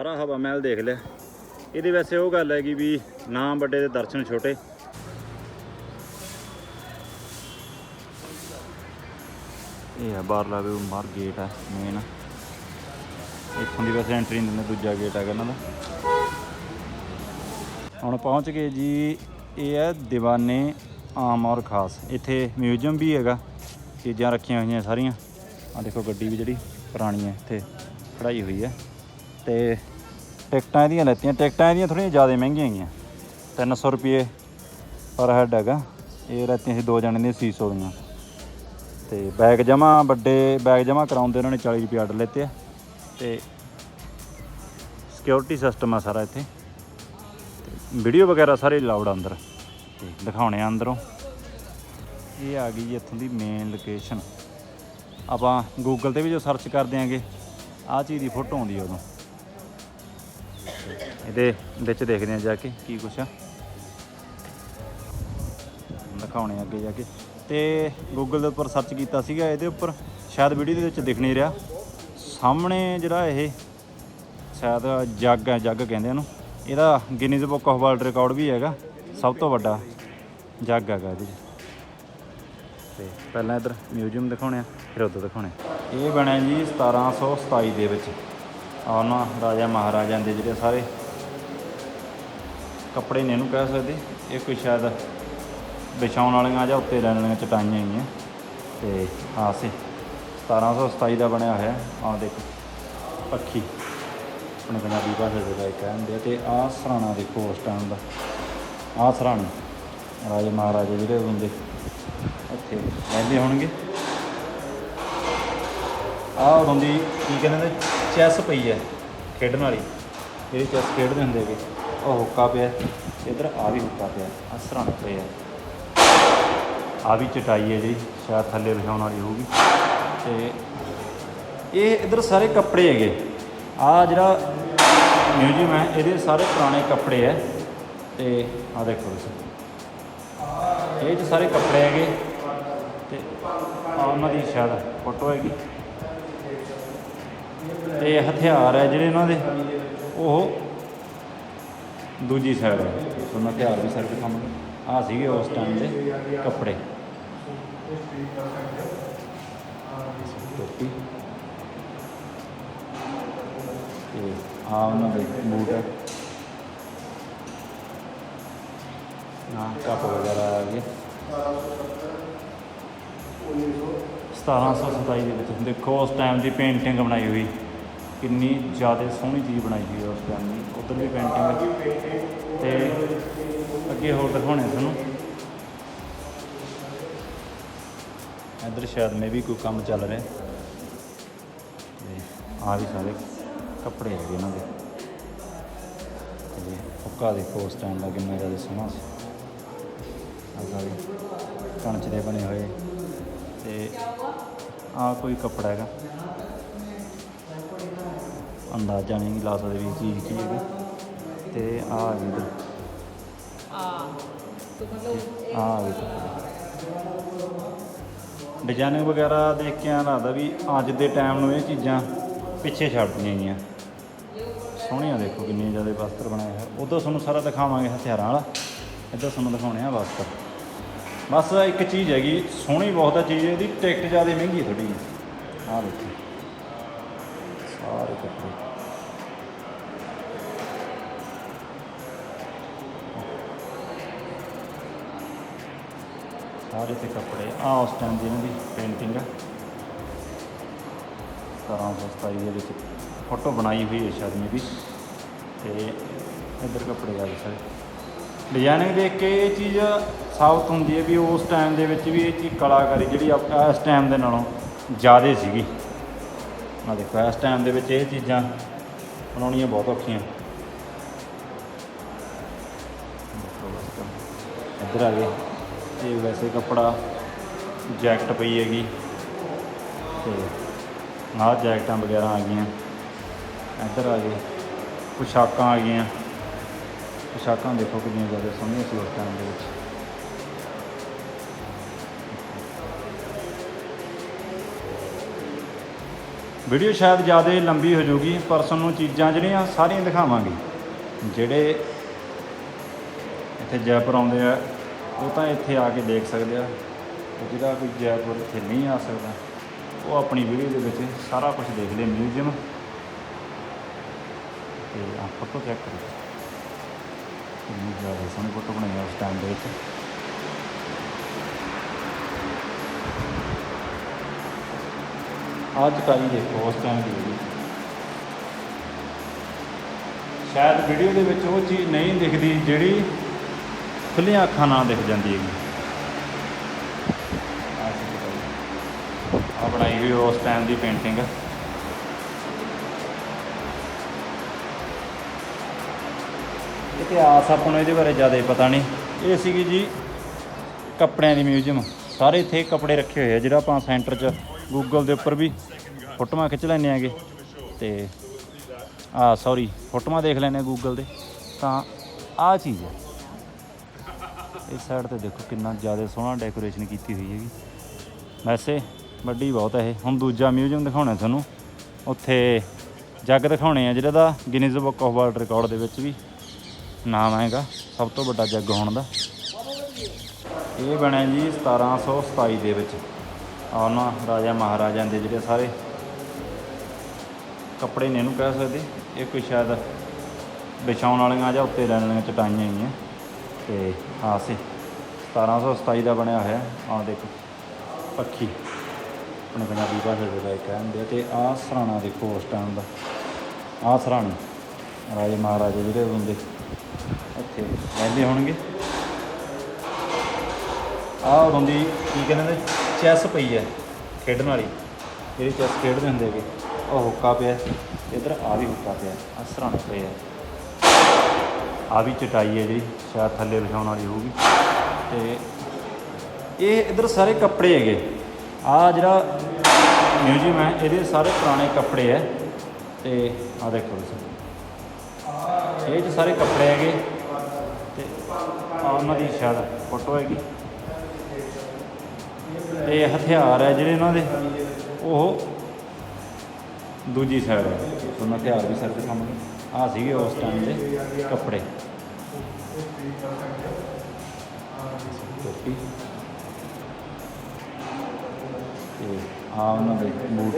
ਸਾਰਾ ਹਵਾ ਮਹਿਲ ਦੇਖ ਲਿਆ। ਇਹਦੇ ਵੈਸੇ ਉਹ ਗੱਲ ਹੈਗੀ ਵੀ ਨਾਮ ਵੱਡੇ ਦੇ ਦਰਸ਼ਨ ਛੋਟੇ। ਇਹ ਆ ਬਾਹਰਲਾ ਵੀ ਮਾਰ ਗੇਟ ਹੈ ਮੇਨ ਇੱਥੋਂ ਦੀ ਵੈਸੇ ਐਂਟਰੀ ਨਹੀਂ ਦਿੰਦੇ, ਦੂਜਾ ਗੇਟ ਹੈਗਾ ਇਹਨਾਂ ਦਾ। ਹੁਣ ਪਹੁੰਚ ਗਏ ਜੀ, ਇਹ ਹੈ ਦੀਵਾਨੇ ਆਮ ਔਰ ਖਾਸ। ਇੱਥੇ ਮਿਊਜ਼ੀਅਮ ਵੀ ਹੈਗਾ, ਚੀਜ਼ਾਂ ਰੱਖੀਆਂ ਹੋਈਆਂ ਸਾਰੀਆਂ। ਆ ਦੇਖੋ ਗੱਡੀ ਵੀ ਜਿਹੜੀ ਪੁਰਾਣੀ ਹੈ, ਇੱਥੇ ਖੜਾਈ ਹੋਈ ਹੈ। ਤੇ ਟਿਕਟਾਂ ਇਹਦੀਆਂ ਲੈਤੀਆਂ। ਟਿਕਟਾਂ ਇਹਦੀਆਂ ਥੋੜ੍ਹੀਆਂ ਜ਼ਿਆਦਾ ਮਹਿੰਗੀਆਂ ਹੈਗੀਆਂ। 300 ਰੁਪਏ ਪਰ ਹੈਡ ਹੈਗਾ। ਇਹ ਲੈਤੀਆਂ ਸੀ ਦੋ ਜਣੇ ਦੀਆਂ 600 ਦੀਆਂ। ਤੇ ਬੈਗ ਜਮਾ ਵੱਡੇ ਬੈਗ ਜਮਾ ਕਰਾਉਂਦੇ ਉਹਨਾਂ ਨੇ 40 ਰੁਪਏ ਆਰਡਰ ਲੈਤੇ ਆ। ਤੇ ਸਿਕਿਉਰਿਟੀ ਸਿਸਟਮ ਆ ਸਾਰਾ ਇੱਥੇ। ਵੀਡੀਓ ਵਗੈਰਾ ਸਾਰੇ ਲਾਊਡ ਅੰਦਰ। ਤੇ ਦਿਖਾਉਣੇ ਆ ਅੰਦਰੋਂ। ਇਹ ਆ ਗਈ ਜੀ ਇੱਥੋਂ ਦੀ ਮੇਨ ਲੋਕੇਸ਼ਨ ਆਪਾਂ ਗੂਗਲ ਤੇ ਵੀ ਜੋ ਸਰਚ ਕਰਦੇ ਆਂਗੇ, ਆਹ ਚੀਜ਼ ਦੀ ਫੋਟੋ ਆਉਂਦੀ ਆ ਉਦੋਂ। ਇਹਦੇ ਵਿੱਚ ਦੇਖਦੇ ਆ ਜਾ ਕੇ ਕੀ ਕੁਛ ਆ। ਦਿਖਾਉਣੇ ਅੱਗੇ ਜਾ ਕੇ। ਤੇ ਗੂਗਲ ਦੇ ਉੱਪਰ ਸਰਚ ਕੀਤਾ ਸੀਗਾ, ਇਹਦੇ ਉੱਪਰ ਸ਼ਾਇਦ ਵੀਡੀਓ ਦੇ ਵਿੱਚ ਦਿਖ ਨਹੀਂ ਰਿਹਾ। ਸਾਹਮਣੇ ਜਿਹੜਾ ਇਹ ਸ਼ਾਇਦ ਜੱਗ ਹੈ ਜੱਗ ਕਹਿੰਦੇ ਇਹਨੂੰ। ਇਹਦਾ Guinness book of world record ਵੀ ਹੈਗਾ, ਸਭ ਤੋਂ ਵੱਡਾ ਜੱਗ ਹੈਗਾ ਇਹਦੇ 'ਚ ਤੇ ਪਹਿਲਾਂ ਇਧਰ ਮਿਊਜ਼ੀਅਮ ਦਿਖਾਉਣੇ ਆ, ਫਿਰ ਉੱਧਰ ਦਿਖਾਉਣੇ ਇਹ ਬਣਿਆ ਜੀ 1727 ਦੇ ਵਿੱਚ। ਉਹਨਾਂ ਰਾਜਾ ਮਹਾਰਾਜਿਆਂ ਦੇ ਜਿਹੜੇ ਸਾਰੇ ਕੱਪੜੇ ਨੇ, ਇਹਨੂੰ ਕਹਿ ਸਕਦੇ। ਇਹ ਕੋਈ ਸ਼ਾਇਦ ਵਿਛਾਉਣ ਵਾਲੀਆਂ ਜਾਂ ਉੱਤੇ ਲੈਣ ਵਾਲੀਆਂ ਚਟਾਈਆਂ ਹੈਗੀਆਂ ਤੇ ਆਹ ਸੀ 1727 ਦਾ ਬਣਿਆ ਹੋਇਆ। ਆ ਦੇਖੋ, ਪੱਖੀ। ਆਪਣੇ ਪੰਜਾਬੀ ਭਾਸ਼ਾ ਦੇ ਵਿੱਚ ਕਹਿੰਦੇ ਆ। ਤੇ ਆਹ ਸਰਾਣਾ ਦੇਖੋ ਉਸ ਟਾਈਮ ਦਾ। ਆਹ ਸਰਾਣਾ, ਰਾਜੇ ਮਹਾਰਾਜੇ ਜਿਹੜੇ ਹੁੰਦੇ। ਇੱਥੇ ਰਹਿੰਦੇ ਹੋਣਗੇ। ਆਹ ਦੀ ਕੀ ਕਹਿੰਦੇ ਨੇ? ਚੈਸ ਪਈ ਹੈ, ਖੇਡਣ ਵਾਲੀ। ਜਿਹੜੀ ਚੈਸ ਖੇਡਦੇ ਹੁੰਦੇ ਹੈਗੇ। ਉਹ ਹੁੱਕਾ ਪਿਆ। ਇਧਰ ਆ ਵੀ ਹੁੱਕਾ ਪਿਆ। ਸਰਾਣੇ ਪਏ ਆ। ਆ ਵੀ ਚਟਾਈ ਹੈ ਜਿਹੜੀ ਸ਼ਾਇਦ ਥੱਲੇ ਵਿਛਾਉਣ ਵਾਲੀ ਹੋਊਗੀ। ਤੇ ਇਹ ਇਧਰ ਸਾਰੇ ਕੱਪੜੇ ਹੈਗੇ। ਆ ਜਿਹੜਾ ਮਿਊਜ਼ੀਅਮ ਹੈ ਇਹਦੇ ਸਾਰੇ ਪੁਰਾਣੇ ਕੱਪੜੇ ਹੈ। ਤੇ ਆ ਦੇਖੋ ਤੁਸੀਂ। ਇਹ 'ਚ ਸਾਰੇ ਕੱਪੜੇ ਹੈਗੇ। ਤੇ ਆ ਉਹਨਾਂ ਦੀ ਸ਼ਾਇਦ ਫੋਟੋ ਹੈਗੀ। ਤੇ ਹਥਿਆਰ ਹੈ ਜਿਹੜੇ ਇਹਨਾਂ ਦੇ। ਉਹ ਦੂਜੀ ਸਾਈਡ ਹੈ ਉਹਨਾਂ ਹਥਿਆਰ ਵੀ ਸਾਰੇ ਕੰਮ ਆ ਸੀਗੇ ਉਸ ਟਾਈਮ ਦੇ ਕੱਪੜੇ। ਟੋਪੀ ਤੇ ਆ ਉਹਨਾਂ ਦੇ ਬੂਟ ਨਾ, ਕੱਪ ਵਗੈਰਾ ਆ ਗਏ। 1727 ਦੇ ਵਿੱਚ। ਦੇਖੋ, ਉਸ ਟਾਈਮ ਦੀ ਪੇਂਟਿੰਗ ਬਣਾਈ ਹੋਈ। ਕਿੰਨੀ ਜ਼ਿਆਦਾ ਸੋਹਣੀ ਚੀਜ਼ ਬਣਾਈ ਹੋਈ ਹੈ ਉਸ ਟਾਈਮ ਦੀ ਉਧਰ ਵੀ ਪੇਂਟਿੰਗ ਤੇ ਅੱਗੇ ਹੋਰ ਦਿਖਾਉਣੇ ਤੁਹਾਨੂੰ। ਇੱਧਰ ਸ਼ਾਇਦ ਮੇ ਵੀ ਕੋਈ ਕੰਮ ਚੱਲ ਰਿਹਾ। ਤੇ ਆ ਵੀ ਸਾਰੇ ਕੱਪੜੇ ਹੈਗੇ ਇਹਨਾਂ ਦੇ। ਤੇ ਹੁੱਕਾ ਦੇਖੋ ਉਸ ਟਾਈਮ ਦਾ ਕਿੰਨਾ ਜ਼ਿਆਦਾ ਸੋਹਣਾ ਸੀ। ਆ ਸਾਰੇ ਕਣਚ ਦੇ ਬਣੇ ਹੋਏ। ਤੇ ਆ ਕੋਈ ਕੱਪੜਾ ਹੈਗਾ। ਅੰਦਾਜ਼ਾ ਨਹੀਂ ਲਾ ਸਕਦੇ ਵੀ ਚੀਜ਼ ਕੀ ਹੈਗੀ ਤੇ ਆ ਆ ਗਈ ਆ ਵੀ ਡਿਜ਼ਾਈਨਿੰਗ ਵਗੈਰਾ ਦੇਖ ਕੇ ਆ ਲੱਗਦਾ ਵੀ ਅੱਜ ਦੇ ਟਾਈਮ ਨੂੰ ਇਹ ਚੀਜ਼ਾਂ ਪਿੱਛੇ ਛੱਡਦੀਆਂ ਗਈਆਂ। ਸੋਹਣੀਆਂ ਦੇਖੋ ਕਿੰਨੇ ਜ਼ਿਆਦਾ ਵਸਤਰ ਬਣਾਏ ਹੋਏ ਉਦੋਂ ਤੁਹਾਨੂੰ ਸਾਰਾ ਦਿਖਾਵਾਂਗੇ ਹਥਿਆਰਾਂ ਵਾਲਾ। ਇੱਧਰ ਤੁਹਾਨੂੰ ਦਿਖਾਉਣੇ ਆ ਵਸਤਰ। ਬਸ ਇੱਕ ਚੀਜ਼ ਹੈਗੀ ਸੋਹਣੀ ਬਹੁਤ ਆ ਚੀਜ਼ ਇਹਦੀ ਟਿਕਟ ਜ਼ਿਆਦਾ ਮਹਿੰਗੀ ਥੋੜੀ ਆਹ ਦੇਖੋ। ਸਾਰੇ ਕੱਪੜੇ। ਸਾਰੇ ਤੇ ਕੱਪੜੇ। ਆ ਉਸ ਟਾਈਮ ਦੀ ਇਹਨਾਂ ਦੀ ਪੇਂਟਿੰਗ ਆ। 1727 ਦੇ ਵਿੱਚ ਫੋਟੋ ਬਣਾਈ ਹੋਈ ਹੈ ਸ਼ਾਇਦ ਮੇ ਵੀ ਤੇ ਇੱਧਰ ਕੱਪੜੇ ਆ ਗਏ ਸਾਰੇ। ਡਿਜ਼ਾਈਨਿੰਗ ਦੇਖ ਕੇ ਇਹ ਚੀਜ਼ ਸਾਬਤ ਹੁੰਦੀ ਹੈ ਵੀ ਉਸ ਟਾਈਮ ਦੇ ਵਿੱਚ ਵੀ ਇਹ ਚੀਜ਼ ਕਲਾਕਾਰੀ ਜਿਹੜੀ ਆਪ- ਇਸ ਟਾਈਮ ਦੇ ਨਾਲੋਂ ਜ਼ਿਆਦਾ ਸੀਗੀ। ਆ ਦੇਖੋ, ਇਸ ਟਾਈਮ ਦੇ ਵਿੱਚ ਇਹ ਚੀਜ਼ਾਂ ਬਣਾਉਣੀਆਂ ਬਹੁਤ ਔਖੀਆਂ। ਇੱਧਰ ਆ ਗਏ। ਇਹ ਵੈਸੇ ਕੱਪੜਾ ਜੈਕਟ ਪਈ ਹੈਗੀ। ਤੇ ਆਹ ਜੈਕਟਾਂ ਵਗੈਰਾ ਆ ਗਈਆਂ। ਇੱਧਰ ਆ ਗਏ। ਪੁਸ਼ਾਕਾਂ ਆ ਗਈਆਂ। ਪੁਸ਼ਾਕਾਂ ਦੇਖੋ ਕਿੰਨੀਆਂ ਜ਼ਿਆਦਾ ਸੋਹਣੀਆਂ ਸੀ ਉਸ ਟਾਈਮ ਦੇ ਵਿੱਚ। ਵੀਡੀਓ ਸ਼ਾਇਦ ਜ਼ਿਆਦਾ ਲੰਬੀ ਹੋ ਜਾਊਗੀ, ਪਰ ਤੁਹਾਨੂੰ ਚੀਜ਼ਾਂ ਜਿਹੜੀਆਂ ਸਾਰੀਆਂ ਦਿਖਾਵਾਂਗੇ। ਜਿਹੜੇ ਇੱਥੇ ਜੈਪੁਰ ਆਉਂਦੇ ਆ, ਉਹ ਤਾਂ ਇੱਥੇ ਆ ਕੇ ਦੇਖ ਸਕਦੇ ਆ। ਤੇ ਜਿਹੜਾ ਕੋਈ ਜੈਪੁਰ ਇੱਥੇ ਨਹੀਂ ਆ ਸਕਦਾ, ਉਹ ਆਪਣੀ ਵੀਡੀਓ ਦੇ ਵਿੱਚ ਸਾਰਾ ਕੁਝ ਦੇਖ ਲੇ ਮਿਊਜ਼ੀਅਮ। ਤੇ ਆ ਫੋਟੋ ਚੈੱਕ ਕਰੋ ਕਿੰਨੀ ਜ਼ਿਆਦਾ ਸੋਹਣੀ ਫੋਟੋ ਬਣਾਈ ਉਸ ਟਾਈਮ ਦੇ ਵਿੱਚ। ਅੱਜ ਕਾਈ ਦੇਖੋ ਉਸ ਟਾਈਮ ਦੀ ਵੀਡੀਓ ਸ਼ਾਇਦ ਵੀਡੀਓ ਦੇ ਵਿੱਚ ਉਹ ਚੀਜ਼ ਨਹੀਂ ਦਿਖਦੀ ਜਿਹੜੀ ਖੁੱਲੀਆਂ ਅੱਖਾਂ ਨਾਲ ਦਿਖ ਜਾਂਦੀ ਹੈ ਆ ਬਣਾਈ ਹੋਈ ਉਸ ਟਾਈਮ ਦੀ ਪੇਂਟਿੰਗ ਇਤਿਹਾਸ ਆਪਾਂ ਨੂੰ ਇਹਦੇ ਬਾਰੇ ਜ਼ਿਆਦਾ ਪਤਾ ਨਹੀਂ। ਇਹ ਸੀਗੀ ਜੀ ਕੱਪੜਿਆਂ ਦੀ ਮਿਊਜ਼ੀਅਮ ਸਾਰੇ ਇੱਥੇ ਕੱਪੜੇ ਰੱਖੇ ਹੋਏ ਆ, ਜਿਹੜਾ ਆਪਾਂ ਸੈਂਟਰ 'ਚ ਗੂਗਲ ਦੇ ਉੱਪਰ ਵੀ ਫੋਟੋਆਂ ਖਿੱਚ ਲੈਂਦੇ ਆਗੇ ਤੇ, ਆ ਸੌਰੀ ਫੋਟੋਆਂ ਦੇਖ ਲੈਂਦੇ ਆ ਗੂਗਲ ਤੇ ਤਾਂ, ਆ ਚੀਜ਼ ਹੈ। ਇਸ ਸਾਈਡ ਤੇ ਦੇਖੋ ਕਿੰਨਾ ਜ਼ਿਆਦਾ ਸੋਹਣਾ ਡੈਕੋਰੇਸ਼ਨ ਕੀਤੀ ਹੋਈ ਹੈਗੀ। ਵੈਸੇ, ਵੱਡੀ ਬਹੁਤ ਹੈ ਇਹ। ਹੁਣ ਦੂਜਾ ਮਿਊਜ਼ੀਅਮ ਦਿਖਾਉਣਾ ਤੁਹਾਨੂੰ। ਉੱਥੇ ਜੱਗ ਦਿਖਾਉਣੇ ਆ ਜਿਹੜਾ ਦਾ Guinness book of world record ਦੇ ਵਿੱਚ ਵੀ ਨਾਮ ਹੈਗਾ। ਸਭ ਤੋਂ ਵੱਡਾ ਜੱਗ ਹੋਣ ਦਾ। ਇਹ ਬਣਿਆ ਜੀ 1727 ਦੇ ਵਿੱਚ। ਉਹਨਾਂ ਰਾਜਾ ਮਹਾਰਾਜਾ ਦੇ ਜਿਹੜੇ ਸਾਰੇ ਕੱਪੜੇ ਨੇ ਇਹਨੂੰ ਕਹਿ ਸਕਦੇ। ਇਹ ਕੋਈ ਸ਼ਾਇਦ ਵਿਛਾਉਣ ਵਾਲੀਆਂ ਜਾਂ ਉੱਤੇ ਲੈਣ ਵਾਲੀਆਂ ਚਟਾਈਆਂ ਹੀ ਆ। ਤੇ ਆ ਸੇ 1727 ਦਾ ਬਣਿਆ ਹੋਇਆ। ਆ ਦੇਖੋ, ਪੱਖੀ। ਆਪਣੇ ਪੰਜਾਬੀ ਭਾਸ਼ਾ ਦੇ ਵਿੱਚ ਕਹਿੰਦੇ ਆ ਤੇ ਆ ਸਰਾਣਾ ਦੇਖੋ, ਉਸ ਟਾਈਮ ਦਾ। ਆ ਸਰਾਣੀ, ਰਾਜੇ ਮਹਾਰਾਜੇ ਜਿਹੜੇ ਹੁੰਦੇ। ਇੱਥੇ ਰਹਿੰਦੇ ਹੋਣਗੇ। ਆ ਉਦੋਂ ਦੀ ਕੀ ਕਹਿੰਦੇ ਨੇ? ਚੈਸ ਪਈ ਹੈ, ਖੇਡਣ ਵਾਲੀ। ਜਿਹੜੀ ਚੈਸ ਖੇਡਦੇ ਹੁੰਦੇ ਹੈਗੇ ਉਹ ਹੁੱਕਾ ਪਿਆ, ਇਧਰ ਆ ਵੀ ਹੁੱਕਾ ਪਿਆ ਆ ਸਰਾਣੇ ਪਏ ਆ। ਆ ਵੀ ਚਟਾਈ ਹੈ ਜਿਹੜੀ, ਸ਼ਾਇਦ ਥੱਲੇ ਵਿਛਾਉਣ ਵਾਲੀ ਹੋਊਗੀ। ਤੇ ਇਹ ਇਧਰ ਸਾਰੇ ਕੱਪੜੇ ਹੈਗੇ। ਆ ਜਿਹੜਾ ਮਿਊਜ਼ੀਅਮ ਹੈ, ਇਹਦੇ ਸਾਰੇ ਪੁਰਾਣੇ ਕੱਪੜੇ ਹੈ। ਤੇ ਆ ਦੇਖੋ ਤੁਸੀਂ। ਇਹ 'ਚ ਸਾਰੇ ਕੱਪੜੇ ਹੈਗੇ। ਤੇ ਆ ਉਹਨਾਂ ਦੀ ਸ਼ਾਇਦ ਫੋਟੋ ਹੈਗੀ। ਇਹ ਹਥਿਆਰ ਹੈ ਜਿਹੜੇ ਇਹਨਾਂ ਦੇ। ਉਹ ਦੂਜੀ ਸਾਈਡ ਹੈ। ਉਹਨਾਂ ਹਥਿਆਰ ਵੀ ਸਿਰ ਸਾਹਮਣੇ ਆ ਸੀਗੇ ਉਸ ਟਾਈਮ ਦੇ ਕੱਪੜੇ। ਟੋਪੀ ਤੇ ਆ ਉਹਨਾਂ ਦੇ ਬੂਟ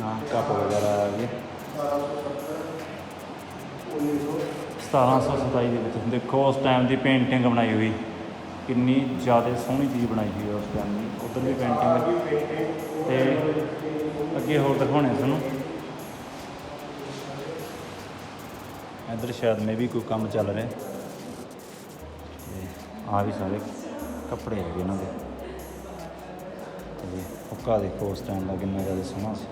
ਨਾ ਕੱਪ ਵਗੈਰਾ ਆ ਗਏ। 1727 ਦੇ ਵਿੱਚ। ਦੇਖੋ ਉਸ ਟਾਈਮ ਦੀ ਪੇਂਟਿੰਗ ਬਣਾਈ ਹੋਈ। ਕਿੰਨੀ ਜ਼ਿਆਦਾ ਸੋਹਣੀ ਚੀਜ਼ ਬਣਾਈ ਹੋਈ ਹੈ ਉਸ ਟਾਈਮ ਦੀ, ਉਧਰ ਵੀ ਪੇਂਟਿੰਗ ਤੇ ਅੱਗੇ ਹੋਰ ਦਿਖਾਉਣੇ ਤੁਹਾਨੂੰ। ਇੱਧਰ ਸ਼ਾਇਦ ਮੇ ਵੀ ਕੋਈ ਕੰਮ ਚੱਲ ਰਿਹਾ। ਤੇ ਆ ਵੀ ਸਾਰੇ ਕੱਪੜੇ ਹੈਗੇ ਇਹਨਾਂ ਦੇ। ਤੇ ਹੁੱਕਾ ਦੇਖੋ ਉਸ ਟਾਈਮ ਦਾ ਕਿੰਨਾ ਜ਼ਿਆਦਾ ਸੋਹਣਾ ਸੀ।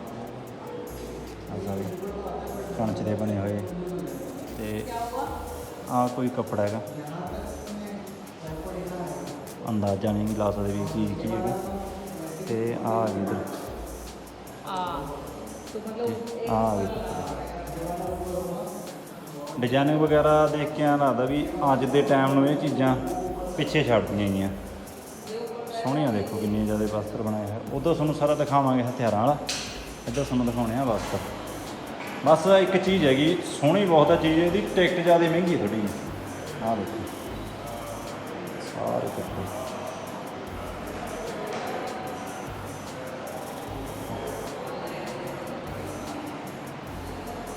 ਆ ਸਾਰੇ ਕਣਚ ਦੇ ਬਣੇ ਹੋਏ। ਤੇ ਆ ਕੋਈ ਕੱਪੜਾ ਹੈਗਾ। ਅੰਦਾਜ਼ਾ ਨਹੀਂ ਲਾ ਸਕਦੇ ਵੀ ਚੀਜ਼ ਕੀ ਹੈਗੀ। ਤੇ ਆ ਆ ਗਈ ਇਧਰ। ਆ। ਆ ਗਈ ਡਿਜ਼ਾਈਨਿੰਗ ਵਗੈਰਾ ਦੇਖ ਕੇ ਆ ਲੱਗਦਾ ਵੀ ਅੱਜ ਦੇ ਟਾਈਮ ਨੂੰ ਇਹ ਚੀਜ਼ਾਂ ਪਿੱਛੇ ਛੱਡਦੀਆਂ ਗਈਆਂ। ਸੋਹਣੀਆਂ ਦੇਖੋ ਕਿੰਨੇ ਜ਼ਿਆਦਾ ਬਸਤਰ ਬਣਾਏ ਹੈ ਉਦੋਂ ਤੁਹਾਨੂੰ ਸਾਰਾ ਦਿਖਾਵਾਂਗੇ ਹਥਿਆਰਾਂ ਵਾਲਾ। ਇੱਧਰ ਤੁਹਾਨੂੰ ਦਿਖਾਉਣੇ ਆ ਵਸਤਰ। ਬਸ ਇੱਕ ਚੀਜ਼ ਹੈਗੀ ਸੋਹਣੀ ਬਹੁਤ ਆ ਚੀਜ਼ ਇਹਦੀ ਟਿਕਟ ਜ਼ਿਆਦਾ ਮਹਿੰਗੀ ਥੋੜੀ ਆ ਦੇਖੋ। ਸਾਰੇ ਕੱਪੜੇ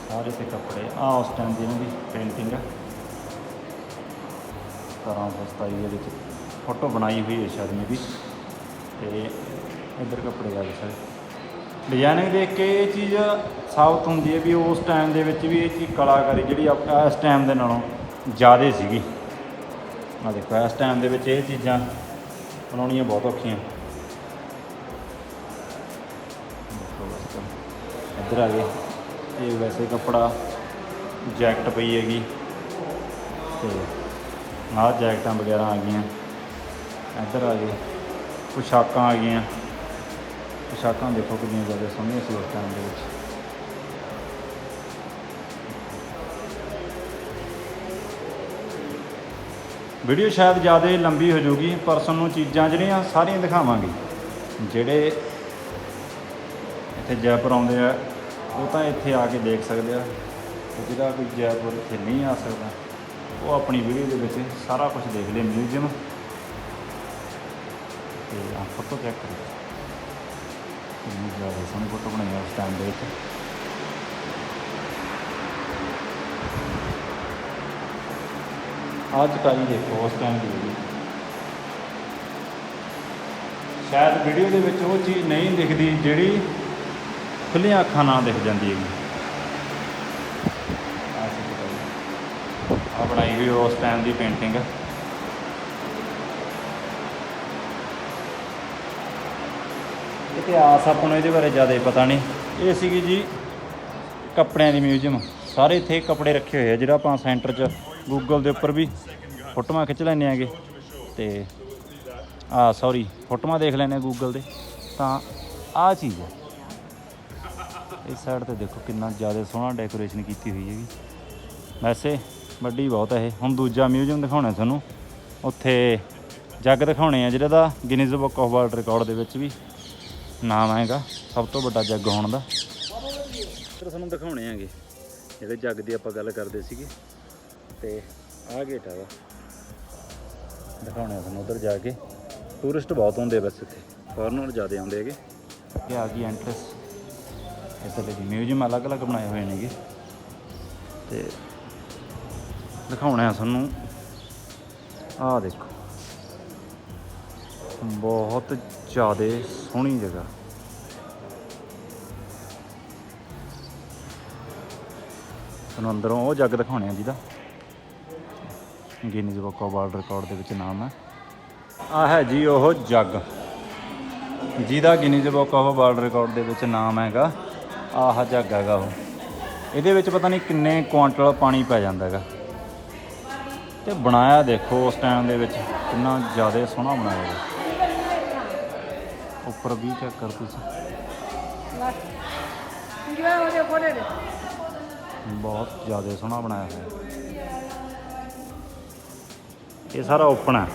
ਸਾਰੇ ਤੇ ਕੱਪੜੇ। ਆ ਉਸ ਟਾਈਮ ਦੀ ਇਹਨਾਂ ਦੀ ਪੇਂਟਿੰਗ ਹੈ ਤਰ੍ਹਾਂ ਸਤਾਈ ਦੇ ਵਿੱਚ ਫੋਟੋ ਬਣਾਈ ਹੋਈ ਹੈ ਸ਼ਾਇਦ ਮੇ ਵੀ ਤੇ ਇੱਧਰ ਕੱਪੜੇ ਆ ਗਏ ਸਾਰੇ। ਡਿਜ਼ਾਈਨਿੰਗ ਦੇਖ ਕੇ ਇਹ ਚੀਜ਼ ਸਾਬਤ ਹੁੰਦੀ ਹੈ ਵੀ ਉਸ ਟਾਈਮ ਦੇ ਵਿੱਚ ਵੀ ਇਹ ਚੀਜ਼ ਕਲਾਕਾਰੀ ਜਿਹੜੀ ਆਪ- ਇਸ ਟਾਈਮ ਦੇ ਨਾਲੋਂ ਜ਼ਿਆਦਾ ਸੀਗੀ। ਆ ਦੇਖੋ, ਇਸ ਟਾਈਮ ਦੇ ਵਿੱਚ ਇਹ ਚੀਜ਼ਾਂ ਬਣਾਉਣੀਆਂ ਬਹੁਤ ਔਖੀਆਂ। ਇੱਧਰ ਆ ਗਏ। ਇਹ ਵੈਸੇ ਕੱਪੜਾ ਜੈਕਟ ਪਈ ਹੈਗੀ। ਤੇ ਆਹ ਜੈਕਟਾਂ ਵਗੈਰਾ ਆ ਗਈਆਂ। ਇੱਧਰ ਆ ਗਏ, ਪੁਸ਼ਾਕਾਂ ਆ ਗਈਆਂ। ਪੁਸ਼ਾਕਾਂ ਦੇਖੋ ਕਿੰਨੀਆਂ ਜ਼ਿਆਦਾ ਸੋਹਣੀਆਂ ਸੀ ਉਸ ਟਾਈਮ ਦੇ ਵਿੱਚ। ਵੀਡੀਓ ਸ਼ਾਇਦ ਜ਼ਿਆਦਾ ਲੰਬੀ ਹੋ ਜਾਊਗੀ, ਪਰ ਤੁਹਾਨੂੰ ਚੀਜ਼ਾਂ ਜਿਹੜੀਆਂ ਸਾਰੀਆਂ ਦਿਖਾਵਾਂਗੇ। ਜਿਹੜੇ ਇੱਥੇ ਜੈਪੁਰ ਆਉਂਦੇ ਆ, ਉਹ ਤਾਂ ਇੱਥੇ ਆ ਕੇ ਦੇਖ ਸਕਦੇ ਆ। ਤੇ ਜਿਹੜਾ ਕੋਈ ਜੈਪੁਰ ਇੱਥੇ ਨਹੀਂ ਆ ਸਕਦਾ, ਉਹ ਆਪਣੀ ਵੀਡੀਓ ਦੇ ਵਿੱਚ ਸਾਰਾ ਕੁਝ ਦੇਖ ਲਏ ਮਿਊਜ਼ੀਅਮ। ਤੇ ਆ ਫੋਟੋ ਚੈੱਕ ਕਰੋ ਕਿੰਨੀ ਜ਼ਿਆਦਾ ਸੋਹਣੀ ਫੋਟੋ ਬਣਾਈ ਆ ਉਸ ਟਾਈਮ ਦੇ ਵਿੱਚ। ਆਹ ਚਟਾਈ ਦੇਖੋ ਉਸ ਟਾਈਮ ਦੀ ਵੀਡੀਓ ਸ਼ਾਇਦ ਵੀਡੀਓ ਦੇ ਵਿੱਚ ਉਹ ਚੀਜ਼ ਨਹੀਂ ਦਿਖਦੀ ਜਿਹੜੀ ਖੁੱਲੀਆਂ ਅੱਖਾਂ ਨਾਲ ਦਿਖ ਜਾਂਦੀ ਹੈ ਆਹ ਆ ਬਣਾਈ ਹੋਈ ਉਸ ਟਾਈਮ ਦੀ ਪੇਂਟਿੰਗ ਇਤਿਹਾਸ ਆਪਾਂ ਨੂੰ ਇਹਦੇ ਬਾਰੇ ਜ਼ਿਆਦਾ ਪਤਾ ਨਹੀਂ ਇਹ ਸੀਗੀ ਜੀ ਕੱਪੜਿਆਂ ਦੀ ਮਿਊਜ਼ੀਅਮ ਸਾਰੇ ਇੱਥੇ ਕੱਪੜੇ ਰੱਖੇ ਹੋਏ ਆ ਜਿਹੜਾ ਆਪਾਂ ਸੈਂਟਰ 'ਚ ਗੂਗਲ ਦੇ ਉੱਪਰ ਵੀ ਫੋਟੋਆਂ ਖਿੱਚ ਲੈਂਦੇ ਆਗੇ। ਤੇ ਆ ਸੌਰੀ ਫੋਟੋਆਂ ਦੇਖ ਲੈਂਦੇ ਆ ਗੂਗਲ ਤੇ ਤਾਂ ਆ ਚੀਜ਼ ਹੈ। ਇਸ ਸਾਈਡ ਤੇ ਦੇਖੋ ਕਿੰਨਾ ਜ਼ਿਆਦਾ ਸੋਹਣਾ ਡੈਕੋਰੇਸ਼ਨ ਕੀਤੀ ਹੋਈ ਹੈਗੀ। ਵੈਸੇ ਵੱਡੀ ਬਹੁਤ ਹੈ ਇਹ। ਹੁਣ ਦੂਜਾ ਮਿਊਜ਼ੀਅਮ ਦਿਖਾਉਣਾ ਤੁਹਾਨੂੰ। ਉੱਥੇ ਜੱਗ ਦਿਖਾਉਣੇ ਆ ਜਿਹੜਾ ਦਾ Guinness book of world record ਦੇ ਵਿੱਚ ਵੀ ਨਾਮ ਹੈਗਾ ਸਭ ਤੋਂ ਵੱਡਾ ਜੱਗ ਹੋਣ ਦਾ। ਫਿਰ ਤੁਹਾਨੂੰ ਦਿਖਾਉਣੇ ਆਗੇ। ਜਿਹੜੇ ਜੱਗ ਦੀ ਆਪਾਂ ਗੱਲ ਕਰਦੇ ਸੀਗੇ। ਤੇ ਆਹ ਗੇਟ ਹੈਗਾ ਦਿਖਾਉਣੇ ਆ ਤੁਹਾਨੂੰ ਉਧਰ ਜਾ ਕੇ। ਟੂਰਿਸਟ ਬਹੁਤ ਆਉਂਦੇ ਬਸ ਇੱਥੇ। ਫੋਰਨਰ ਜ਼ਿਆਦਾ ਆਉਂਦੇ ਹੈਗੇ। ਇਹ ਆ ਗਈ ਐਂਟਰੈਂਸ ਇੱਥੇ ਦੇ ਮਿਊਜ਼ੀਅਮ ਅਲੱਗ-ਅਲੱਗ ਬਣਾਏ ਹੋਏ ਨੇਗੇ। ਤੇ ਦਿਖਾਉਣੇ ਆ ਤੁਹਾਨੂੰ। ਆਹ ਦੇਖੋ। ਬਹੁਤ ਜ਼ਿਆਦਾ ਸੋਹਣੀ ਜਗ੍ਹਾ। ਤੁਹਾਨੂੰ ਅੰਦਰੋਂ ਉਹ ਜੱਗ ਦਿਖਾਉਣੇ ਆ ਜਿਹਦਾ Guinness book of world record ਦੇ ਵਿੱਚ ਨਾਮ ਹੈ। ਆ ਹੈ ਜੀ ਉਹ ਜੱਗ। ਜਿਹਦਾ Guinness book of world record ਦੇ ਵਿੱਚ ਨਾਮ ਹੈਗਾ ਆਹ ਜੱਗ ਹੈਗਾ ਉਹ। ਇਹਦੇ ਵਿੱਚ ਪਤਾ ਨਹੀਂ ਕਿੰਨੇ ਕੁਆਂਟਲ ਪਾਣੀ ਪੈ ਜਾਂਦਾ ਹੈਗਾ। ਤੇ ਬਣਾਇਆ ਦੇਖੋ ਉਸ ਟਾਈਮ ਦੇ ਵਿੱਚ ਕਿੰਨਾ ਜ਼ਿਆਦਾ ਸੋਹਣਾ ਬਣਾਇਆ ਹੈਗਾ। ਉੱਪਰ ਵੀ ਚੈੱਕ ਕਰ ਤੁਸੀਂ। ਬਹੁਤ ਜ਼ਿਆਦਾ ਸੋਹਣਾ ਬਣਾਇਆ ਹੋਇਆ। ਇਹ ਸਾਰਾ ਓਪਨ ਹੈ।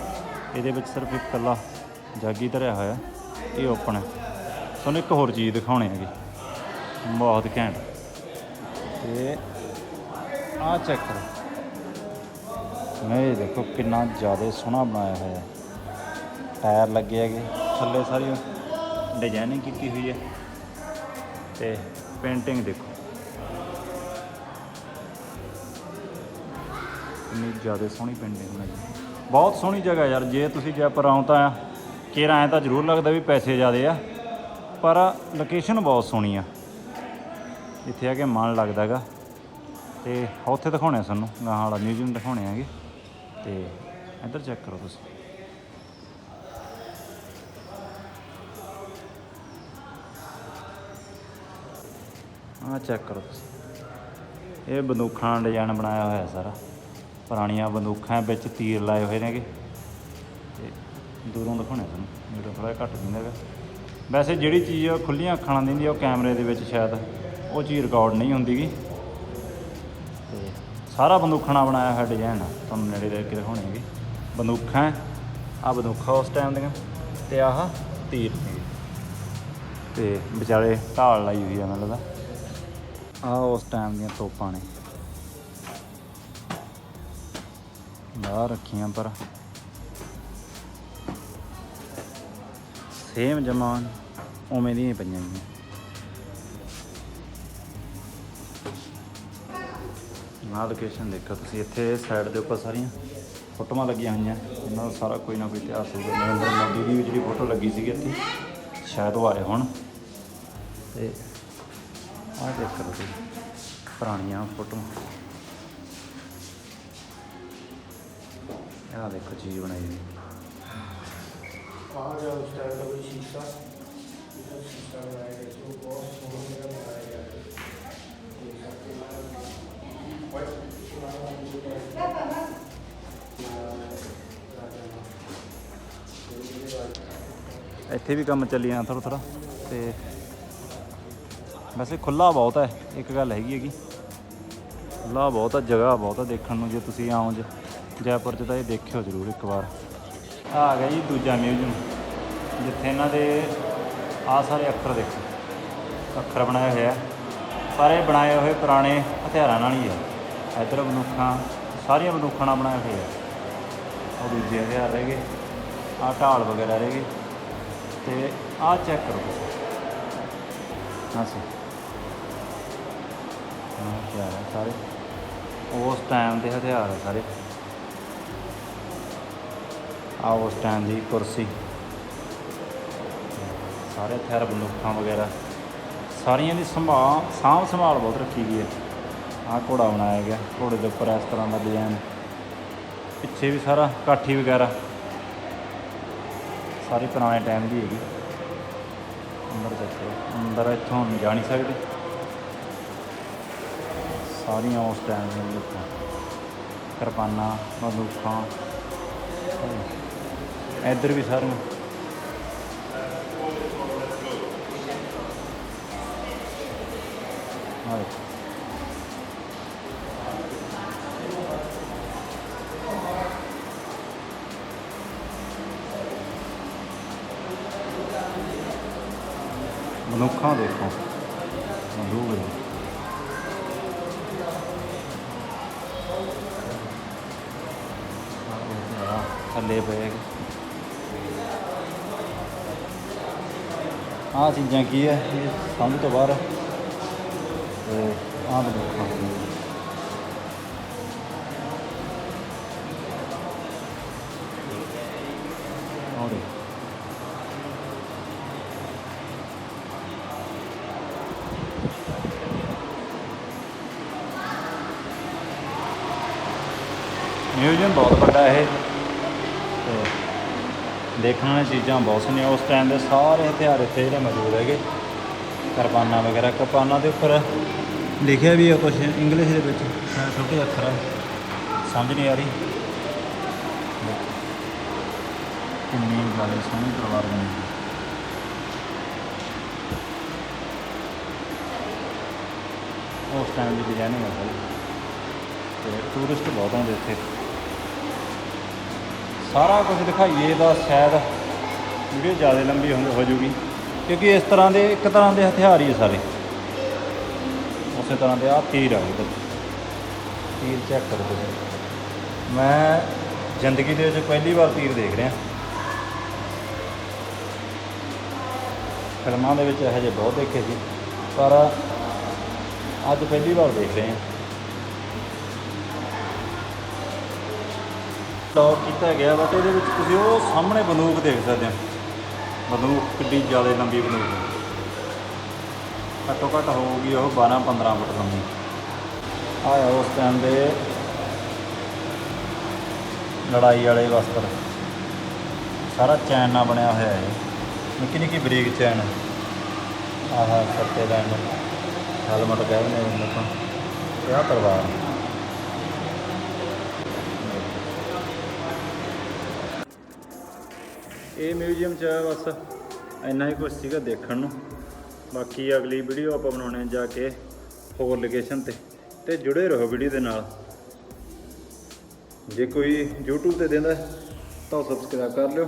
ਇਹਦੇ ਵਿੱਚ ਸਿਰਫ ਇੱਕ ਇਕੱਲਾ ਜਾਗੀ ਧਰਿਆ ਹੋਇਆ ਇਹ ਓਪਨ ਹੈ। ਤੁਹਾਨੂੰ ਇੱਕ ਹੋਰ ਚੀਜ਼ ਦਿਖਾਉਣੀ ਹੈਗੀ। ਬਹੁਤ ਘੈਂਟ। ਤੇ ਆਹ ਚੈੱਕ ਕਰੋ। ਇਹ ਦੇਖੋ ਕਿੰਨਾ ਜ਼ਿਆਦਾ ਸੋਹਣਾ ਬਣਾਇਆ ਹੋਇਆ ਟਾਇਰ ਲੱਗੇ ਹੈਗੇ। ਥੱਲੇ ਸਾਰੀ ਡਿਜ਼ਾਈਨਿੰਗ ਕੀਤੀ ਹੋਈ ਹੈ। ਤੇ ਪੇਂਟਿੰਗ ਦੇਖੋ। ਕਿੰਨੀ ਜ਼ਿਆਦਾ ਸੋਹਣੀ ਪੇਂਟਿੰਗ ਬਣਾਈ ਹੈ। ਬਹੁਤ ਸੋਹਣੀ ਜਗ੍ਹਾ ਯਾਰ, ਜੇ ਤੁਸੀਂ ਜੈਪੁਰ ਆਉਂ ਤਾਂ ਕੇਰਾ ਐਂ ਤਾਂ ਜ਼ਰੂਰ ਲੱਗਦਾ ਵੀ ਪੈਸੇ ਜ਼ਿਆਦੇ ਆ, ਪਰ ਲੋਕੇਸ਼ਨ ਬਹੁਤ ਸੋਹਣੀ ਆ। ਇੱਥੇ ਆ ਕੇ ਮਨ ਲੱਗਦਾ ਹੈਗਾ। ਤੇ ਉੱਥੇ ਦਿਖਾਉਣੇ ਆ ਸਾਨੂੰ ਗਾਹਾਂ ਵਾਲਾ ਮਿਊਜ਼ੀਅਮ ਦਿਖਾਉਣੇ ਹੈਗੇ। ਤੇ ਇੱਧਰ ਚੈੱਕ ਕਰੋ ਤੁਸੀਂ। ਆਹ ਚੈੱਕ ਕਰੋ ਤੁਸੀਂ। ਇਹ ਬੰਦੂਖਾਂ ਦਾ ਡਿਜ਼ਾਈਨ ਬਣਾਇਆ ਹੋਇਆ ਸਾਰਾ। ਪੁਰਾਣੀਆਂ ਬੰਦੂਕਾਂ ਵਿੱਚ ਤੀਰ ਲਾਏ ਹੋਏ ਨੇਗੇ। ਤੇ ਦੂਰੋਂ ਦਿਖਾਉਣੇ ਤੁਹਾਨੂੰ ਮੇਰਾ ਥੋੜਾ ਘੱਟ ਦਿੰਦਾ ਹੈਗਾ ਵੈਸੇ ਜਿਹੜੀ ਚੀਜ਼ ਖੁੱਲੀਆਂ ਅੱਖਾਂ ਨਾਲ ਦਿੰਦੀ ਉਹ ਕੈਮਰੇ ਦੇ ਵਿੱਚ ਸ਼ਾਇਦ ਉਹ ਚੀਜ਼ ਰਿਕਾਰਡ ਨਹੀਂ ਹੁੰਦੀਗੀ। ਤੇ ਸਾਰਾ ਬੰਦੂਖਾਂ ਨਾਲ ਬਣਾਇਆ ਹੋਇਆ ਡਿਜ਼ਾਈਨ ਤੁਹਾਨੂੰ ਨੇੜੇ ਦੇ ਕੇ ਦਿਖਾਉਣੇ ਹੈਗੇ। ਬੰਦੂਖਾਂ ਆ ਬੰਦੂਖਾਂ ਉਸ ਟਾਈਮ ਦੀਆਂ, ਤੇ ਆਹ ਤੀਰ ਸੀਗੇ ਤੇ ਵਿਚਾਲੇ ਢਾਲ ਲਾਈ ਹੋਈ ਆ ਮੈਨੂੰ ਲੱਗਦਾ। ਆ ਉਸ ਟਾਈਮ ਦੀਆਂ ਤੋਪਾਂ ਨੇ। ਬਾਹਰ ਰੱਖੀਆਂ ਪਰ ਸੇਮ ਜਮਾਨ ਉਵੇਂ ਦੀਆਂ ਪਈਆਂ ਗਈਆਂ ਆਹ ਲੋਕੇਸ਼ਨ ਦੇਖੋ ਤੁਸੀਂ, ਇੱਥੇ ਸਾਈਡ ਦੇ ਉੱਪਰ ਸਾਰੀਆਂ ਫੋਟੋਆਂ ਲੱਗੀਆਂ ਹੋਈਆਂ। ਇਹਨਾਂ ਦਾ ਸਾਰਾ ਕੋਈ ਨਾ ਕੋਈ ਇਤਿਹਾਸ ਹੋਊਗਾ। ਨਰਿੰਦਰ ਮੋਦੀ ਦੀ ਵੀ ਜਿਹੜੀ ਫੋਟੋ ਲੱਗੀ ਸੀਗੀ ਇੱਥੇ, ਸ਼ਾਇਦ ਉਹ ਆਏ ਹੁਣ। ਤੇ ਆਹ ਦੇਖ ਲਓ ਤੁਸੀਂ, ਪੁਰਾਣੀਆਂ ਫੋਟੋਆਂ। ਆਹ ਦੇਖੋ ਚੀਜ਼ ਬਣਾਈ ਹੋਈ। ਆ ਗਿਆ ਉਸ ਟਾਈਮ ਦਾ ਕੋਈ ਸ਼ੀਸ਼ਾ। ਇਹਦਾ ਸ਼ੀਸ਼ਾ ਬਣਾਇਆ ਗਿਆ ਸੀ ਉਹ ਬਹੁਤ ਸੋਹਣਾ ਬਣਾਇਆ ਗਿਆ ਇੱਥੇ ਵੀ ਕੰਮ ਚੱਲੀ ਜਾਂਦਾ ਥੋੜਾ ਥੋੜਾ ਤੇ ਵੈਸੇ ਖੁੱਲਾ ਬਹੁਤ ਹੈ ਇੱਕ ਗੱਲ ਹੈਗੀ ਹੈਗੀ। ਖੁੱਲਾ ਬਹੁਤ ਆ ਜਗ੍ਹਾ ਬਹੁਤ ਆ ਦੇਖਣ ਨੂੰ ਜੇ ਤੁਸੀਂ ਆਓ ਜੇ। ਜੈਪੁਰ 'ਚ ਤਾਂ ਇਹ ਦੇਖਿਓ ਜ਼ਰੂਰ ਇੱਕ ਵਾਰ। ਆਹ ਆ ਗਿਆ ਜੀ ਦੂਜਾ ਮਿਊਜ਼ੀਅਮ, ਜਿੱਥੇ ਇਹਨਾਂ ਦੇ ਆ ਸਾਰੇ ਅੱਖਰ ਦੇਖੋ। ਅੱਖਰ ਬਣਾਏ ਹੋਏ ਆ। ਸਾਰੇ ਬਣਾਏ ਹੋਏ ਪੁਰਾਣੇ ਹਥਿਆਰਾਂ ਨਾਲ ਹੀ ਆ। ਇੱਧਰ ਮਨੁੱਖਾਂ, ਸਾਰੀਆਂ ਮਨੁੱਖਾਂ ਨਾਲ ਬਣਾਏ ਹੋਏ ਆ। ਉਹ ਦੂਜੇ ਹਥਿਆਰ ਰਹਿ ਗਏ ਆ ਢਾਲ ਵਗੈਰਾ ਰਹਿ ਗਏ। ਤੇ ਆ ਚੈੱਕ ਕਰੋ। ਹਾਂ ਸੀ ਹਾਂ ਹਥਿਆਰ ਸਾਰੇ। ਉਸ ਟਾਈਮ ਦੇ ਹਥਿਆਰ ਆ ਸਾਰੇ। ਆ ਉਸ ਟਾਈਮ ਦੀ ਕੁਰਸੀ। ਸਾਰੇ ਹਥਿਆਰ ਬੰਦੂਕਾਂ ਵਗੈਰਾ। ਸਾਰੀਆਂ ਦੀ ਸੰਭਾਲ ਸਾਂਭ ਸੰਭਾਲ ਬਹੁਤ ਰੱਖੀ ਗਈ ਹੈ। ਆਹ ਘੋੜਾ ਬਣਾਇਆ ਗਿਆ, ਘੋੜੇ ਦੇ ਉੱਪਰ ਇਸ ਤਰ੍ਹਾਂ ਦਾ ਡਿਜ਼ਾਈਨ ਪਿੱਛੇ ਵੀ ਸਾਰਾ ਕਾਠੀ ਵਗੈਰਾ। ਸਾਰੀ ਪੁਰਾਣੇ ਟਾਈਮ ਦੀ ਹੈਗੀ। ਅੰਦਰ ਦੇਖੋ, ਅੰਦਰ ਇੱਥੋਂ ਨਹੀਂ ਜਾ ਨਹੀਂ ਸਕਦੇ। ਸਾਰੀਆਂ ਉਸ ਟਾਈਮ ਦੀਆਂ ਲੋਕਾਂ ਕਿਰਪਾਨਾਂ, ਬੰਦੂਕਾਂ। ਇੱਧਰ ਵੀ ਸਾਰੀਆਂ ਆਹ ਦੇਖੋ। ਮਨੁੱਖਾਂ ਦੇਖੋ। ਬੰਦੂਕ ਦੇ ਥੱਲੇ ਪਏ ਆਹ ਚੀਜ਼ਾਂ ਕੀ ਹੈ ਇਹ ਸਮਝ ਤੋਂ ਬਾਹਰ ਹੈ। ਤੇ ਆਹ ਬੰਦੂਕਾਂ ਔਰ ਇਹ ਮਿਊਜ਼ੀਅਮ ਬਹੁਤ ਵੱਡਾ ਇਹ। ਤੇ ਦੇਖਣ ਵਾਲੀਆਂ ਚੀਜ਼ਾਂ ਬਹੁਤ ਸੋਹਣੀਆਂ ਉਸ ਟਾਈਮ ਦੇ ਸਾਰੇ ਹਥਿਆਰ ਇੱਥੇ ਜਿਹੜੇ ਮੌਜੂਦ ਹੈਗੇ। ਕਿਰਪਾਨਾਂ ਵਗੈਰਾ ਕਿਰਪਾਨਾਂ ਦੇ ਉੱਪਰ ਲਿਖਿਆ ਵੀ ਹੈ ਕੁਝ ਇੰਗਲਿਸ਼ ਦੇ ਵਿੱਚ। ਛੋਟੇ ਅੱਖਰ ਆ ਸਮਝ ਨਹੀਂ ਆ ਰਹੀ। ਕਿੰਨੀ ਵਾਲੇ ਸੋਹਣੀ ਪਰਿਵਾਰ ਬਣੀ ਹੋਈ। ਉਸ ਟਾਈਮ ਦੀ ਡਿਜ਼ਾਈਨਿੰਗ ਹੈ ਸਾਰੀ ਤੇ ਟੂਰਿਸਟ ਬਹੁਤ ਆਉਂਦੇ ਇੱਥੇ। ਸਾਰਾ ਕੁਝ ਦਿਖਾਈਏ ਤਾਂ ਸ਼ਾਇਦ ਵੀਡੀਓ ਜ਼ਿਆਦਾ ਲੰਬੀ ਹੋ ਜੂਗੀ। ਕਿਉਂਕਿ ਇਸ ਤਰ੍ਹਾਂ ਦੇ ਇੱਕ ਤਰ੍ਹਾਂ ਦੇ ਹਥਿਆਰ ਹੀ ਆ ਸਾਰੇ। ਉਸੇ ਤਰ੍ਹਾਂ ਦੇ ਆ ਤੀਰ ਆ ਇਹਦੇ ਤੀਰ ਚੈੱਕ ਕਰੋ ਤੁਸੀਂ। ਮੈਂ ਜ਼ਿੰਦਗੀ ਦੇ ਵਿੱਚ ਪਹਿਲੀ ਵਾਰ ਤੀਰ ਦੇਖ ਰਿਹਾ। ਫਿਲਮਾਂ ਦੇ ਵਿੱਚ ਇਹੋ ਜਿਹੇ ਬਹੁਤ ਦੇਖੇ ਸੀ। ਪਰ ਅੱਜ ਪਹਿਲੀ ਵਾਰ ਦੇਖ ਰਹੇ ਹਾਂ। ਲੌਕ ਕੀਤਾ ਗਿਆ ਵਾ ਤੇ ਇਹਦੇ ਵਿੱਚ ਤੁਸੀਂ ਉਹ ਸਾਹਮਣੇ ਬੰਦੂਕ ਦੇਖ ਸਕਦੇ ਹੋ। ਬੰਦੂਕ ਕਿੱਡੀ ਜ਼ਿਆਦਾ ਲੰਬੀ ਬੰਦੂਕ ਹੈ। ਘੱਟੋ ਘੱਟ ਹੋਊਗੀ ਉਹ 12 15 ਫੁੱਟ ਲੰਬੀ। ਆਇਆ ਉਸ ਟਾਈਮ ਦੇ ਲੜਾਈ ਵਾਲੇ ਵਸਤਰ। ਸਾਰਾ ਚੈਨ ਨਾਲ ਬਣਿਆ ਹੋਇਆ ਹੈ ਨਿੱਕੀ ਨਿੱਕੀ ਬਰੀਕ ਚੈਨ ਆਹ ਸੱਤੇ ਲੈਣ ਹੈਲਮਟ ਕਹਿੰਦੇ ਨੇ ਆਪਾਂ। ਤੇ ਆਹ ਇਹ ਮਿਊਜ਼ੀਅਮ 'ਚ ਬਸ। ਇੰਨਾ ਹੀ ਕੁਝ ਸੀਗਾ ਦੇਖਣ ਨੂੰ। ਬਾਕੀ ਅਗਲੀ ਵੀਡੀਓ ਆਪਾਂ ਬਣਾਉਣੇ ਜਾ ਕੇ ਹੋਰ ਲੋਕੇਸ਼ਨ ਤੇ। ਤੇ ਜੁੜੇ ਰਹੋ ਵੀਡੀਓ ਦੇ ਨਾਲ। ਜੇ ਕੋਈ YouTube ਤੇ ਦਿੰਦਾ ਹੈ, ਤਾਂ ਸਬਸਕ੍ਰਾਈਬ ਕਰ ਲਿਓ।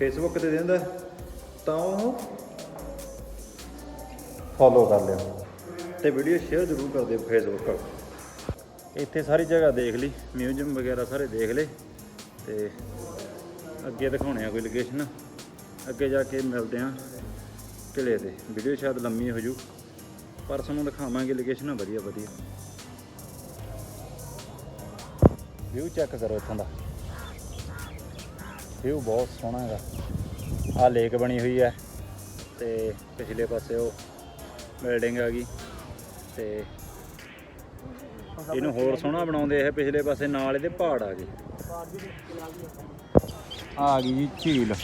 Facebook ਤੇ ਦਿੰਦਾ ਤਾਂ ਉਹ ਫੋਲੋ ਕਰ ਲਿਓ। ਤੇ ਵੀਡੀਓ ਸ਼ੇਅਰ ਜ਼ਰੂਰ ਕਰ ਦਿਓ Facebook ਇੱਥੇ ਸਾਰੀ ਜਗ੍ਹਾ ਦੇਖ ਲਈ ਮਿਊਜ਼ੀਅਮ ਵਗੈਰਾ ਸਾਰੇ ਦੇਖ ਲਏ। ਤੇ ਅੱਗੇ ਦਿਖਾਉਣੇ ਆ ਕੋਈ ਲੋਕੇਸ਼ਨ ਅੱਗੇ ਜਾ ਕੇ ਮਿਲਦੇ ਆ ਕਿਲੇ ਤੇ। ਵੀਡੀਓ ਸ਼ਾਇਦ ਲੰਮੀ ਹੋ ਜੂ। ਪਰ ਤੁਹਾਨੂੰ ਦਿਖਾਵਾਂਗੇ ਲੋਕੇਸ਼ਨਾਂ ਵਧੀਆ ਵਧੀਆ। ਵਿਊ ਚੈੱਕ ਕਰੋ ਇੱਥੋਂ ਦਾ। ਵਿਊ ਬਹੁਤ ਸੋਹਣਾ ਹੈਗਾ। ਆ ਲੇਕ ਬਣੀ ਹੋਈ ਹੈ। ਤੇ ਪਿਛਲੇ ਪਾਸੇ ਉਹ ਬਿਲਡਿੰਗ ਆ ਗਈ। ਤੇ ਇਹਨੂੰ ਹੋਰ ਸੋਹਣਾ ਬਣਾਉਂਦੇ ਇਹ। ਪਿਛਲੇ ਪਾਸੇ ਨਾਲ ਇਹਦੇ ਪਹਾੜ ਆ ਗਏ। ਆ ਗਈ ਜੀ ਝੀਲ।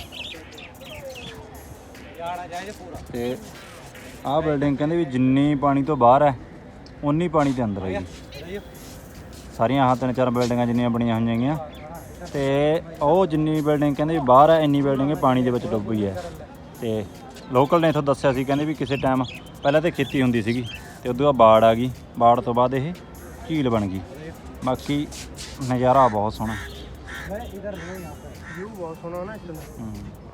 ਤੇ ਆਹ ਬਿਲਡਿੰਗ ਕਹਿੰਦੇ ਵੀ ਜਿੰਨੀ ਪਾਣੀ ਤੋਂ ਬਾਹਰ ਹੈ ਉਨੀ ਪਾਣੀ ਦੇ ਅੰਦਰ ਹੈ ਜੀ। ਸਾਰੀਆਂ ਆਹ ਤਿੰਨ ਚਾਰ ਬਿਲਡਿੰਗਾਂ ਜਿੰਨੀਆਂ ਬਣੀਆਂ ਹੋਈਆਂ ਹੈਗੀਆਂ। ਤੇ ਉਹ ਜਿੰਨੀ ਬਿਲਡਿੰਗ ਕਹਿੰਦੇ ਵੀ ਬਾਹਰ ਹੈ, ਇੰਨੀ ਬਿਲਡਿੰਗ ਪਾਣੀ ਦੇ ਵਿੱਚ ਡੁੱਬ ਗਈ ਹੈ। ਤੇ ਲੋਕਲ ਨੇ ਇੱਥੋਂ ਦੱਸਿਆ ਸੀ, ਕਹਿੰਦੇ ਵੀ ਕਿਸੇ ਟਾਈਮ ਪਹਿਲਾਂ ਤੇ ਖੇਤੀ ਹੁੰਦੀ ਸੀਗੀ, ਤੇ ਉਦੋਂ ਬਾਅਦ ਬਾੜ ਆ ਗਈ। ਬਾੜ ਤੋਂ ਬਾਅਦ ਇਹ ਝੀਲ ਬਣ ਗਈ। ਬਾਕੀ ਨਜ਼ਾਰਾ ਬਹੁਤ ਸੋਹਣਾ। व्यू बहुत सोना ना इसमें ਹੂੰ